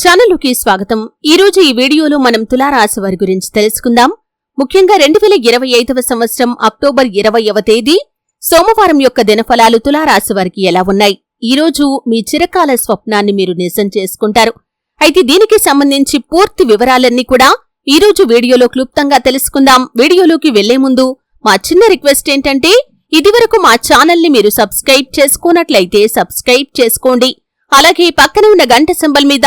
ఛానల్లోకి స్వాగతం. ఈరోజు ఈ వీడియోలో మనం తులారాశి వారి గురించి తెలుసుకుందాం. ముఖ్యంగా రెండు వేల ఇరవై ఐదవ సంవత్సరం అక్టోబర్ ఇరవైవ తేదీ సోమవారం యొక్క దినఫలాలు తులారాశి వారికి ఎలా ఉన్నాయి? ఈ రోజు మీ చిరకాల స్వప్నాన్ని మీరు నిజం చేసుకుంటారు. అయితే దీనికి సంబంధించి పూర్తి వివరాలన్నీ కూడా ఈరోజు వీడియోలో క్లుప్తంగా తెలుసుకుందాం. వీడియోలోకి వెళ్ళే ముందు మా చిన్న రిక్వెస్ట్ ఏంటంటే ఇదివరకు మా ఛానల్ని మీరు సబ్స్క్రైబ్ చేసుకున్నట్లయితే సబ్స్క్రైబ్ చేసుకోండి. అలాగే పక్కన ఉన్న గంట సింబల్ మీద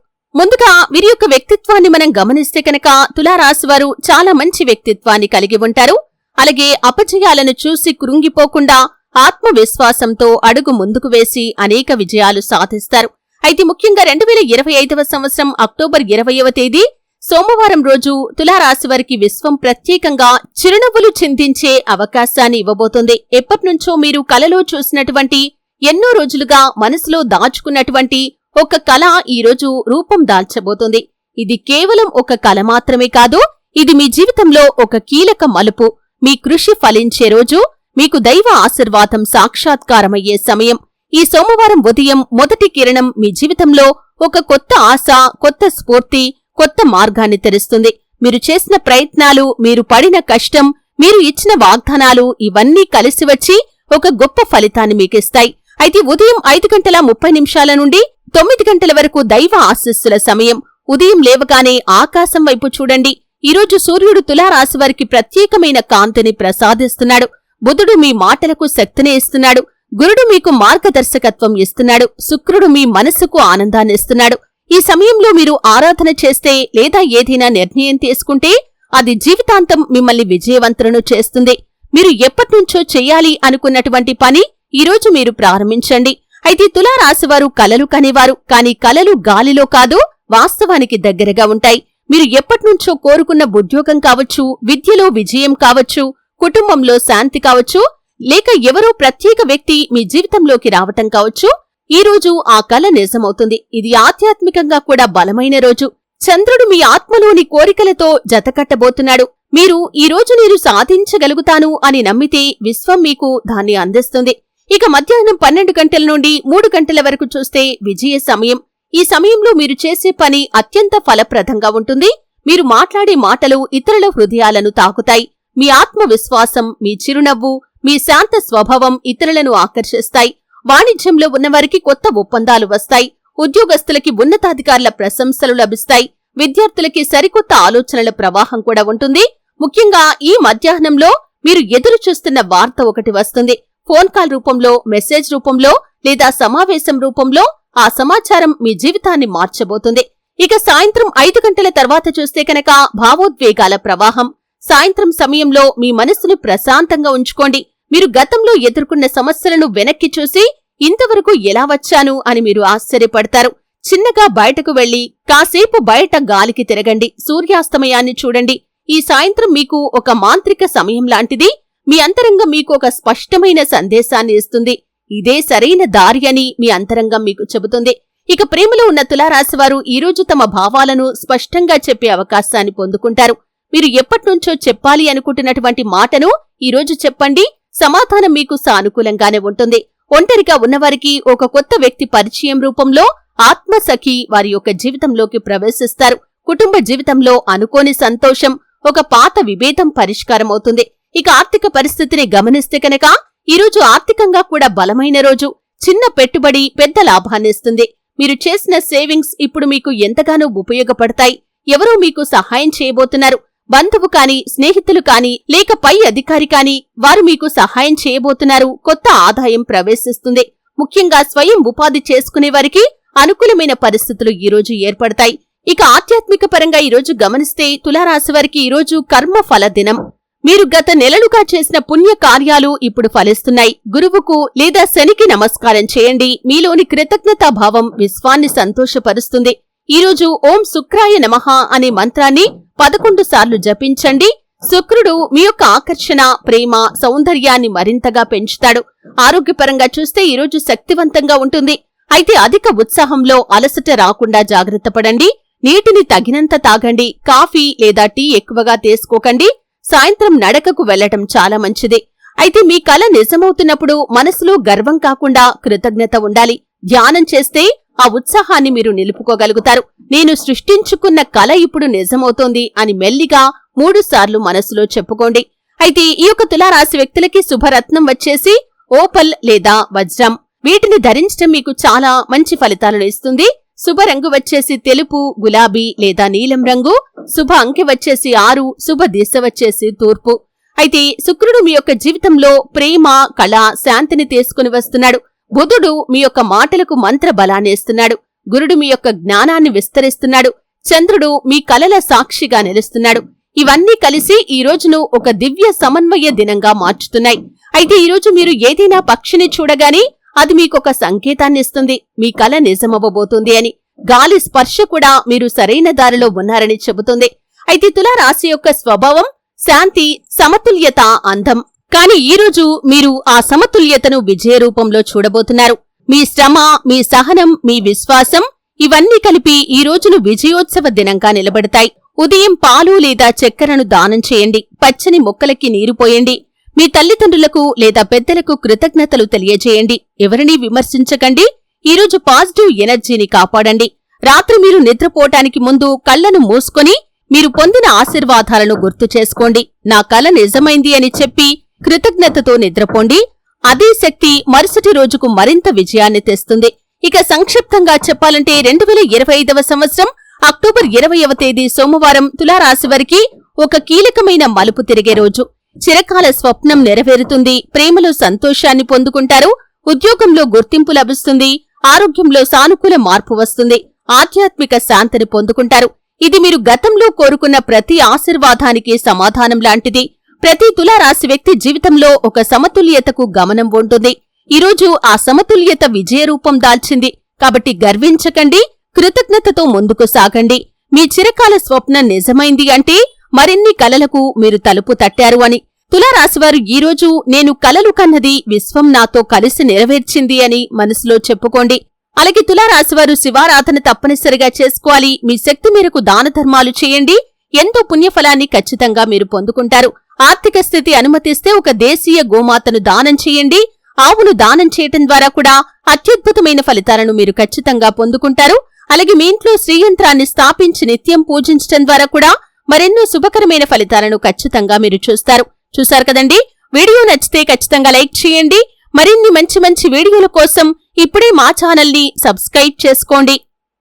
ముందుగా వీరి యొక్క వ్యక్తిత్వాన్ని మనం గమనిస్తే కనుక తులారాశి వారు చాలా మంచి వ్యక్తిత్వాన్ని కలిగి ఉంటారు. అలాగే అపజయాలను చూసి కృంగిపోకుండా ఆత్మవిశ్వాసంతో అడుగు ముందుకు వేసి అనేక విజయాలు సాధిస్తారు. అయితే ముఖ్యంగా రెండు వేల ఇరవై ఐదవ సంవత్సరం అక్టోబర్ ఇరవయవ తేదీ సోమవారం రోజు తులారాశి వారికి విశ్వం ప్రత్యేకంగా చిరునవ్వులు చిందించే అవకాశాన్ని ఇవ్వబోతోంది. ఎప్పటినుంచో మీరు కలలో చూసినటువంటి ఎన్నో రోజులుగా మనసులో దాచుకున్నటువంటి ఒక కళ ఈరోజు రూపం దాల్చబోతుంది. ఇది కేవలం ఒక కళ మాత్రమే కాదు ఇది మీ జీవితంలో ఒక కీలక మలుపు. మీ కృషి ఫలించే రోజు మీకు దైవ ఆశీర్వాదం సాక్షాత్కారమయ్యే సమయం. ఈ సోమవారం ఉదయం మొదటి కిరణం మీ జీవితంలో ఒక కొత్త ఆశ కొత్త స్ఫూర్తి కొత్త మార్గాన్ని తెరుస్తుంది. మీరు చేసిన ప్రయత్నాలు మీరు పడిన కష్టం మీరు ఇచ్చిన వాగ్దానాలు ఇవన్నీ కలిసి వచ్చి ఒక గొప్ప ఫలితాన్ని మీకిస్తాయి. అయితే ఉదయం ఐదు గంటల ముప్పై నిమిషాల నుండి తొమ్మిది గంటల వరకు దైవ ఆశస్సుల సమయం. ఉదయం లేవగానే ఆకాశం వైపు చూడండి. ఈరోజు సూర్యుడు తులారాశి వారికి ప్రత్యేకమైన కాంతిని ప్రసాదిస్తున్నాడు. బుధుడు మీ మాటలకు శక్తిని ఇస్తున్నాడు. గురుడు మీకు మార్గదర్శకత్వం ఇస్తున్నాడు. శుక్రుడు మీ మనసుకు ఆనందాన్ని ఇస్తున్నాడు. ఈ సమయంలో మీరు ఆరాధన చేస్తే లేదా ఏదైనా నిర్ణయం తీసుకుంటే అది జీవితాంతం మిమ్మల్ని విజయవంతులను చేస్తుంది. మీరు ఎప్పటినుంచో చెయ్యాలి అనుకున్నటువంటి పని ఈరోజు మీరు ప్రారంభించండి. అయితే తులారాశివారు కలలు కనేవారు. కాని కలలు గాలిలో కాదు వాస్తవానికి దగ్గరగా ఉంటాయి. మీరు ఎప్పటినుంచో కోరుకున్న ఉద్యోగం కావచ్చు విద్యలో విజయం కావచ్చు కుటుంబంలో శాంతి కావచ్చు లేక ఎవరో ప్రత్యేక వ్యక్తి మీ జీవితంలోకి రావటం కావచ్చు ఈ రోజు ఆ కల నిజమవుతుంది. ఇది ఆధ్యాత్మికంగా కూడా బలమైన రోజు. చంద్రుడు మీ ఆత్మలోని కోరికలతో జతకట్టబోతున్నాడు. మీరు ఈ రోజు నేను సాధించగలుగుతాను అని నమ్మితే విశ్వం మీకు దాన్ని అందిస్తుంది. ఇక మధ్యాహ్నం పన్నెండు గంటల నుండి మూడు గంటల వరకు చూస్తే విజయ సమయం. ఈ సమయంలో మీరు చేసే పని అత్యంత ఫలప్రదంగా ఉంటుంది. మీరు మాట్లాడే మాటలు ఇతరుల హృదయాలను తాకుతాయి. మీ ఆత్మవిశ్వాసం మీ చిరునవ్వు మీ శాంత స్వభావం ఇతరులను ఆకర్షిస్తాయి. వాణిజ్యంలో ఉన్నవారికి కొత్త ఒప్పందాలు వస్తాయి. ఉద్యోగస్తులకి ఉన్నతాధికారుల ప్రశంసలు లభిస్తాయి. విద్యార్థులకి సరికొత్త ఆలోచనల ప్రవాహం కూడా ఉంటుంది. ముఖ్యంగా ఈ మధ్యాహ్నంలో మీరు ఎదురు చూస్తున్న వార్త ఒకటి వస్తుంది. ఫోన్ కాల్ రూపంలో మెసేజ్ రూపంలో లేదా సమావేశం రూపంలో ఆ సమాచారం మీ జీవితాన్ని మార్చబోతుంది. ఇక సాయంత్రం ఐదు గంటల తర్వాత చూస్తే కనుక భావోద్వేగాల ప్రవాహం. సాయంత్రం సమయంలో మీ మనస్సును ప్రశాంతంగా ఉంచుకోండి. మీరు గతంలో ఎదుర్కొన్న సమస్యలను వెనక్కి చూసి ఇంతవరకు ఎలా వచ్చాను అని మీరు ఆశ్చర్యపడతారు. చిన్నగా బయటకు వెళ్ళి కాసేపు బయట గాలికి తిరగండి. సూర్యాస్తమయాన్ని చూడండి. ఈ సాయంత్రం మీకు ఒక మాంత్రిక సమయం లాంటిది. మీ అంతరంగం మీకు ఒక స్పష్టమైన సందేశాన్ని ఇస్తుంది. ఇదే సరైన దారి అని మీ అంతరంగం మీకు చెబుతుంది. ఇక ప్రేమలో ఉన్న తులారాశివారు ఈరోజు తమ భావాలను స్పష్టంగా చెప్పే అవకాశాన్ని పొందుకుంటారు. మీరు ఎప్పటినుంచో చెప్పాలి అనుకుంటున్నటువంటి మాటను ఈరోజు చెప్పండి. సమాధానం మీకు సానుకూలంగానే ఉంటుంది. ఒంటరిగా ఉన్నవారికి ఒక కొత్త వ్యక్తి పరిచయం రూపంలో ఆత్మసఖి వారి యొక్క జీవితంలోకి ప్రవేశిస్తారు. కుటుంబ జీవితంలో అనుకోని సంతోషం ఒక పాత విభేదం పరిష్కారమవుతుంది. ఇక ఆర్థిక పరిస్థితిని గమనిస్తే కనుక ఈరోజు ఆర్థికంగా కూడా బలమైన రోజు. చిన్న పెట్టుబడి పెద్ద లాభాన్నిస్తుంది మీరు చేసిన సేవింగ్స్ ఇప్పుడు మీకు ఎంతగానో ఉపయోగపడతాయి. ఎవరో మీకు సహాయం చేయబోతున్నారు. బంధువు కాని స్నేహితులు కాని లేక పై అధికారి కాని వారు మీకు సహాయం చేయబోతున్నారు. కొత్త ఆదాయం ప్రవేశిస్తుంది. ముఖ్యంగా స్వయం ఉపాధి చేసుకునే వారికి అనుకూలమైన పరిస్థితులు ఈరోజు ఏర్పడతాయి. ఇక ఆధ్యాత్మిక పరంగా ఈరోజు గమనిస్తే తులారాశి వారికి ఈరోజు కర్మఫల దినం. మీరు గత నెలలుగా చేసిన పుణ్య కార్యాలు ఇప్పుడు ఫలిస్తున్నాయి. గురువుకు లేదా శనికి నమస్కారం చేయండి. మీలోని కృతజ్ఞతాభావం విశ్వాన్ని సంతోషపరుస్తుంది. ఈరోజు ఓం శుక్రాయ నమః అనే మంత్రాన్ని పదకొండు సార్లు జపించండి. శుక్రుడు మీ యొక్క ఆకర్షణ ప్రేమ సౌందర్యాన్ని మరింతగా పెంచుతాడు. ఆరోగ్యపరంగా చూస్తే ఈరోజు శక్తివంతంగా ఉంటుంది. అయితే అధిక ఉత్సాహంలో అలసట రాకుండా జాగ్రత్త పడండి. నీటిని తగినంత తాగండి. కాఫీ లేదా టీ ఎక్కువగా తీసుకోకండి. సాయంత్రం నడకకు వెళ్ళటం చాలా మంచిది. అయితే మీ కల నిజమవుతున్నప్పుడు మనసులో గర్వం కాకుండా కృతజ్ఞత ఉండాలి. ధ్యానం చేస్తే ఆ ఉత్సాహాన్ని మీరు నిలుపుకోగలుగుతారు. నేను సృష్టించుకున్న కల ఇప్పుడు నిజమవుతోంది అని మెల్లిగా మూడుసార్లు మనసులో చెప్పుకోండి. అయితే ఈ యొక్క తులారాశి వ్యక్తులకి శుభరత్నం వచ్చేసి ఓపల్ లేదా వజ్రం. వీటిని ధరించడం మీకు చాలా మంచి ఫలితాలను ఇస్తుంది. శుభ రంగు వచ్చేసి తెలుపు గులాబీ లేదా నీలం రంగు. శుభ అంకె వచ్చేసి ఆరు శుభ దిశ వచ్చేసి తూర్పు. అయితే శుక్రుడు మీ యొక్క జీవితంలో ప్రేమ కళ శాంతిని తీసుకుని వస్తున్నాడు. బుధుడు మీ యొక్క మాటలకు మంత్ర బలాన్నిస్తున్నాడు. గురుడు మీ యొక్క జ్ఞానాన్ని విస్తరిస్తున్నాడు. చంద్రుడు మీ కలల సాక్షిగా నిలుస్తున్నాడు. ఇవన్నీ కలిసి ఈ రోజును ఒక దివ్య సమన్వయ దినంగా మార్చుతున్నాయి. అయితే ఈ రోజు మీరు ఏదైనా పక్షిని చూడగానే అది మీకొక సంకేతాన్నిస్తుంది మీ కల నిజమవ్వబోతుంది అని. గాలి స్పర్శ కూడా మీరు సరైన దారిలో ఉన్నారని చెబుతుంది. అయితే తులారాశి యొక్క స్వభావం శాంతి సమతుల్యత అందం. కాని ఈరోజు మీరు ఆ సమతుల్యతను విజయ రూపంలో చూడబోతున్నారు. మీ శ్రమ మీ సహనం మీ విశ్వాసం ఇవన్నీ కలిపి ఈ రోజును విజయోత్సవ దినంగా నిలబడతాయి. ఉదయం పాలు లేదా చక్కెరను దానం చేయండి. పచ్చని మొక్కలకి నీరు పోయండి. మీ తల్లిదండ్రులకు లేదా పెద్దలకు కృతజ్ఞతలు తెలియజేయండి. ఎవరినీ విమర్శించకండి. ఈరోజు పాజిటివ్ ఎనర్జీని కాపాడండి. రాత్రి మీరు నిద్రపోవటానికి ముందు కళ్ళను మూసుకొని మీరు పొందిన ఆశీర్వాదాలను గుర్తు చేసుకోండి. నా కళ నిజమైంది అని చెప్పి కృతజ్ఞతతో నిద్రపోండి. అదే శక్తి మరుసటి రోజుకు మరింత విజయాన్ని తెస్తుంది. ఇక సంక్షిప్తంగా చెప్పాలంటే రెండు వేల ఇరవై ఐదవ సంవత్సరం అక్టోబర్ ఇరవైవ తేదీ సోమవారం తులారాశి వారికి ఒక కీలకమైన మలుపు తిరిగే రోజు. చిరకాల స్వప్నం నెరవేరుతుంది. ప్రేమలో సంతోషాన్ని పొందుకుంటారు. ఉద్యోగంలో గుర్తింపు లభిస్తుంది. ఆరోగ్యంలో సానుకూల మార్పు వస్తుంది. ఆధ్యాత్మిక శాంతిని పొందుకుంటారు. ఇది మీరు గతంలో కోరుకున్న ప్రతి ఆశీర్వాదానికి సమాధానం లాంటిది. ప్రతి తులారాశి వ్యక్తి జీవితంలో ఒక సమతుల్యతకు గమనం ఉంటుంది. ఈరోజు ఆ సమతుల్యత విజయరూపం దాల్చింది. కాబట్టి గర్వించకండి. కృతజ్ఞతతో ముందుకు సాగండి. మీ చిరకాల స్వప్నం నిజమైంది అంటే మరిన్ని కలలకు మీరు తలుపు తట్టారు అని. తులారాశివారు ఈరోజు నేను కలలు కన్నది విశ్వం నాతో కలిసి నెరవేర్చింది అని మనసులో చెప్పుకోండి. అలాగే తులారాశివారు శివారాధన తప్పనిసరిగా చేసుకోవాలి. మీ శక్తి మేరకు దాన ధర్మాలు చేయండి. ఎంతో పుణ్యఫలాన్ని ఖచ్చితంగా మీరు పొందుకుంటారు. ఆర్థిక స్థితి అనుమతిస్తే ఒక దేశీయ గోమాతను దానం చేయండి. ఆవును దానం చేయటం ద్వారా కూడా అత్యద్భుతమైన ఫలితాలను మీరు ఖచ్చితంగా పొందుకుంటారు. అలాగే మీ ఇంట్లో శ్రీయంత్రాన్ని స్థాపించి నిత్యం పూజించటం ద్వారా కూడా మరెన్నో శుభకరమైన ఫలితాలను ఖచ్చితంగా మీరు చూస్తారు. చూశారు కదండి? వీడియో నచ్చితే ఖచ్చితంగా లైక్ చేయండి. మరిన్ని మంచి మంచి వీడియోల కోసం ఇప్పుడే మా ఛానల్ని సబ్స్క్రైబ్ చేసుకోండి.